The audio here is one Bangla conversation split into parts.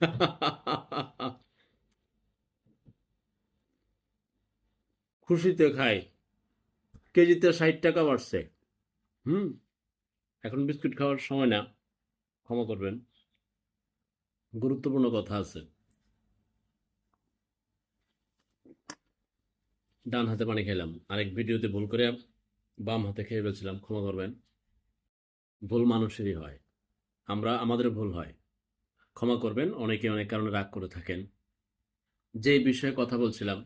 খুশিতে খাই। কেজিতে ষাট টাকা বাড়ছে। হুম? এখন বিস্কুট খাওয়ার সময় না। ক্ষমা করবেন। গুরুত্বপূর্ণ কথা আছে। ডান হাতে পানি খেলাম। আরেক ভিডিওতে ভুল করে বাম হাতে খেয়ে ফেলছিলাম। ক্ষমা করবেন। ভুল মানুষেরই হয়। আমরা, আমাদের ভুল হয়। ক্ষমা করবেন, অনেকে অনেক কারণে রাগ করে থাকেন। যে বিষয়ে কথা বলছিলাম,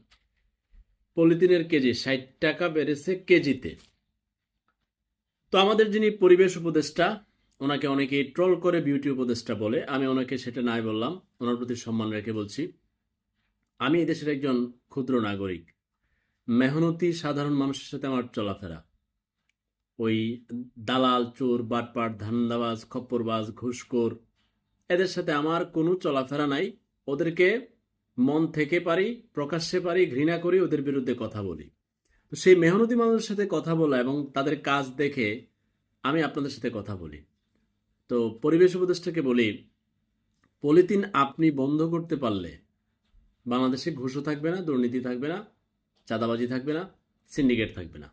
পলিথিনের কেজি ষাট টাকা বেড়েছে কেজিতে। তো আমাদের যিনি পরিবেশ উপদেষ্টা, ওনাকে অনেকেই ট্রল করে, বিউটি উপদেষ্টা বলে। আমি ওনাকে সেটা নাই বললাম, ওনার প্রতি সম্মান রেখে বলছি। আমি দেশের একজন ক্ষুদ্র নাগরিক। মেহনতি, সাধারণ মানুষের সাথে আমার চলাফেরা। ওই দালাল, চোর, বাটপাট, ধান্দাবাজ, খপ্পরবাজ, ঘুষখোর এদের সাথে আমার কোনো চলাফেরা নাই। ওদেরকে মন থেকে পারি, প্রকাশ্যে পারি, ঘৃণা করি, ওদের বিরুদ্ধে কথা বলি। তো সেই মেহনতি মানুষের সাথে কথা বলা এবং তাদের কাজ দেখে আমি আপনাদের সাথে কথা বলি। তো পরিবেশ উপদেষ্টাকে বলি, পলিথিন আপনি বন্ধ করতে পারলে বাংলাদেশে ঘুষও থাকবে না, দুর্নীতি থাকবে না, চাঁদাবাজি থাকবে না, সিন্ডিকেট থাকবে না।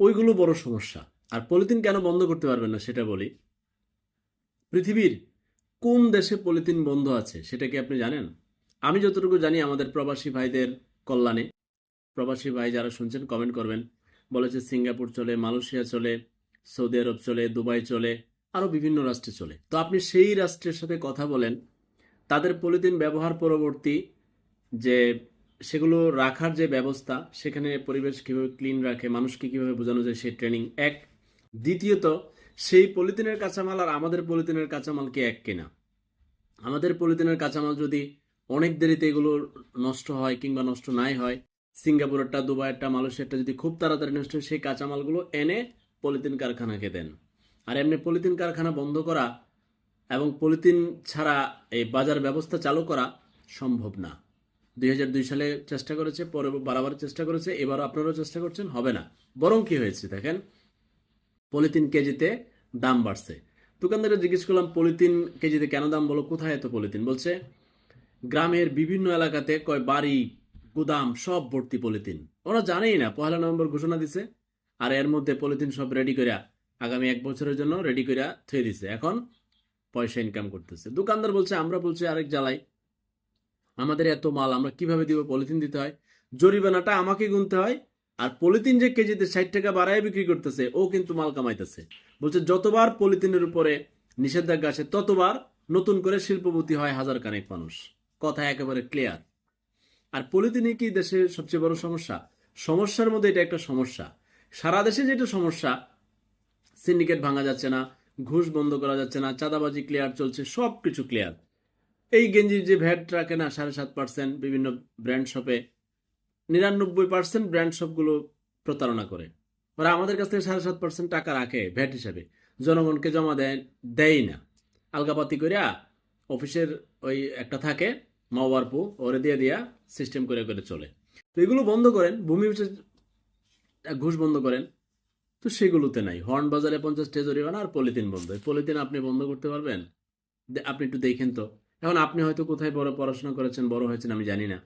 ওইগুলো বড় সমস্যা। আর পলিথিন কেন বন্ধ করতে পারবেন না সেটা বলি পৃথিবীর কোন দেশে পলিথিন বন্ধ আছে, সেটা কি আপনি জানেন? আমি যতটুকু জানি আমাদের প্রবাসী ভাইদের কল্যাণে। প্রবাসী ভাই যারা শুনছেন কমেন্ট করবেন। বলেছে সিঙ্গাপুর চলে, মালয়েশিয়া চলে, সৌদি আরব চলে, দুবাই চলে আরও বিভিন্ন রাষ্ট্রে চলে। তো আপনি সেই রাষ্ট্রের সাথে কথা বলেন, তাদের পলিথিন ব্যবহার পরবর্তী যে সেগুলো রাখার যে ব্যবস্থা, সেখানে পরিবেশ কীভাবে ক্লিন রাখে, মানুষকে কীভাবে বোঝানো যায় সেই ট্রেনিং এক। দ্বিতীয়ত সেই পলিথিনের কাঁচামাল আর আমাদের পলিথিনের কাঁচামাল কি এক কিনা? আমাদের পলিথিনের কাঁচামাল যদি অনেক দেরিতে এগুলো নষ্ট হয় কিংবা নষ্ট নাই হয়, সিঙ্গাপুরেরটা, দুবাইয়েরটা, মালয়েশিয়ারটা যদি খুব তাড়াতাড়ি নষ্ট হয়, সেই কাঁচামালগুলো এনে পলিথিন কারখানাকে দেন। আর এমনি পলিথিন কারখানা বন্ধ করা এবং পলিথিন ছাড়া এই বাজার ব্যবস্থা চালু করা সম্ভব না। দুই হাজার দুই সালে চেষ্টা করেছে, পরে বারবার চেষ্টা করেছে, এবারও আপনারাও চেষ্টা করছেন, হবে না। বরং কি হয়েছে দেখেন পলিথিন কেজিতে দাম বাড়ছে। দোকানদারে জিজ্ঞেস করলাম, পলিথিন কেজিতে কেন দাম বলো? কোথায় এত পলিথিন? বলছে, গ্রামের বিভিন্ন এলাকাতে কয় বাড়ি, গুদাম সব ভর্তি পলিথিন। ওরা জানেই না, পয়লা নভেম্বর ঘোষণা দিছে, আর এর মধ্যে পলিথিন সব রেডি করিয়া আগামী এক বছরের জন্য রেডি করিয়া থুয়ে দিছে। এখন পয়সা ইনকাম করতেছে। দোকানদার বলছে, আমরা বলছি আরেক জ্বালাই আমাদের এত মাল, আমরা কীভাবে দিব? পলিথিন দিতে হয়। জরিমানাটা আমাকে গুনতে হয় আর পলিথিন যে কেজিতে ষাট টাকা বাড়ায় বিক্রি করতেছে, ও কিন্তু মাল কামাইতেছে। বলছে, যতবার পলিথিনের উপরে নিষেধাজ্ঞা আসে, ততবার নতুন করে শিল্পপতি হয় হাজার কানেক মানুষ। কথা একেবারে ক্লিয়ার আর পলিথিনই কি দেশের সবচেয়ে বড় সমস্যা? সমস্যার মধ্যে এটা একটা সমস্যা। সারা দেশে যেটা সমস্যা সিন্ডিকেট ভাঙা যাচ্ছে না, ঘুষ বন্ধ করা যাচ্ছে না, চাঁদাবাজি ক্লিয়ার চলছে সব কিছু ক্লিয়ার এই গেঞ্জির যে ভ্যাট রাখে না, সাড়ে সাত পার্সেন্ট বিভিন্ন ব্র্যান্ড শপে নিরানব্বই পার্সেন্ট ব্র্যান্ড সবগুলো প্রতারণা করে। ওরা আমাদের কাছ থেকে সাড়ে সাত পার্সেন্ট টাকা রাখে ভ্যাট হিসাবে। জনগণকে জমা দেয় দেয় না। আলগাপাতি করিয়া অফিসের ওই একটা থাকে, মাওয়ারপু, ওরে দিয়ে দিয়া সিস্টেম করে করে চলে। তো এগুলো বন্ধ করেন, ভূমি ঘুষ বন্ধ করেন, তো সেগুলোতে নাই। হর্ন বাজারে পঞ্চাশ জরিমানা আর পলিথিন বন্ধ। পলিথিন আপনি বন্ধ করতে পারবেন? আপনি একটু দেখেন তো। এখন আপনি হয়তো কোথায় বড় পড়াশোনা করেছেন, বড় হয়েছেন, আমি জানি না।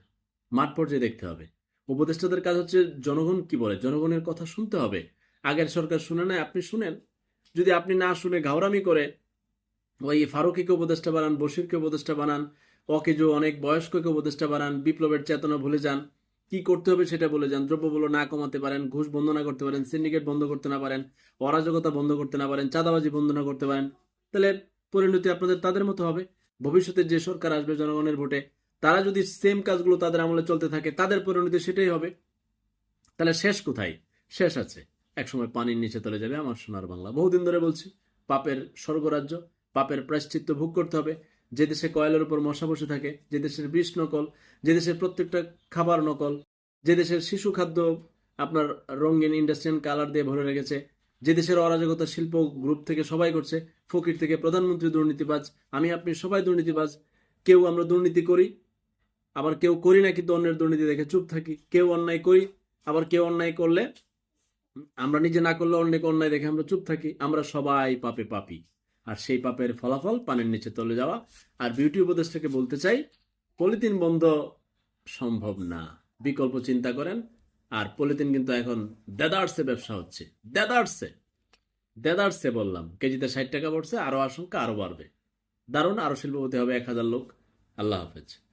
মাঠ পর্যায়ে দেখতে হবে। উপদেষ্টাদের কাজ হচ্ছে জনগণ কি বলে? জনগণের কথা শুনতে হবে। আগের সরকার শুনে নেয়, আপনি শুনেন। যদি আপনি না শুনে ঘাওরামি করে, ওই ফারুকিকে উপদেষ্টা বানান, বশিরকে উপদেষ্টা বানান, অকেজো অনেক বয়স্ককে উপদেষ্টা বানান, বিপ্লবের চেতনা ভুলে যান, কি করতে হবে সেটা বলে যান, দ্রব্যমূল্য না কমাতে পারেন, ঘুষ বন্ধ না করতে পারেন, সিন্ডিকেট বন্ধ করতে না পারেন, অরাজকতা বন্ধ করতে না পারেন, চাঁদাবাজি বন্ধ না করতে পারেন, তাহলে পরিণতি আপনাদের তাদের মতো হবে। ভবিষ্যতে যে সরকার আসবে জনগণের ভোটে তারা যদি সেম কাজগুলো তাদের আমলে চলতে থাকে, তাদের পরিণতি সেটাই হবে। তাহলে শেষ কোথায়? শেষ আছে। একসময় পানির নিচে চলে যাবে আমার সোনার বাংলা। বহুদিন ধরে বলছি, পাপের স্বর্গরাজ্য, পাপের প্রায়শ্চিত্ত ভোগ করতে হবে। যে দেশে কয়লার উপর মশা বসে থাকে, যে দেশের বিষ নকল, যে দেশের প্রত্যেকটা খাবার নকল, যে দেশের শিশু খাদ্য আপনার রঙিন ইন্ডাস্ট্রিয়াল কালার দিয়ে ভরে রেখেছে, যে দেশের অরাজকতা শিল্প গ্রুপ থেকে সবাই করছে, ফকির থেকে প্রধানমন্ত্রী দুর্নীতিবাজ, আমি আপনি সবাই দুর্নীতিবাজ, কেউ আমরা দুর্নীতি করি আবার কেউ করি না কিন্তু অন্যের দুর্নীতি দেখে চুপ থাকি। কেউ অন্যায় করি, আবার কেউ অন্যায় করলে আমরা নিজে না করলে অন্যকে অন্যায় দেখে আমরা চুপ থাকি। আমরা সবাই পাপে পাপি। আর সেই পাপের ফলাফল পানির নিচে তলে যাওয়া। আর বিউটি উপদেশটাকে বলতে চাই, পলিথিন বন্ধ সম্ভব না। বিকল্প চিন্তা করেন। আর পলিথিন কিন্তু এখন দেদার্সে ব্যবসা হচ্ছে। দেদার্সে। দেদার্সে বললাম। কেজিতে ষাট টাকা পড়ছে আরও আশঙ্কা আরও বাড়বে। দারুণ, আরও শিল্পপতি হবে এক হাজার লোক। আল্লাহ হাফেজ।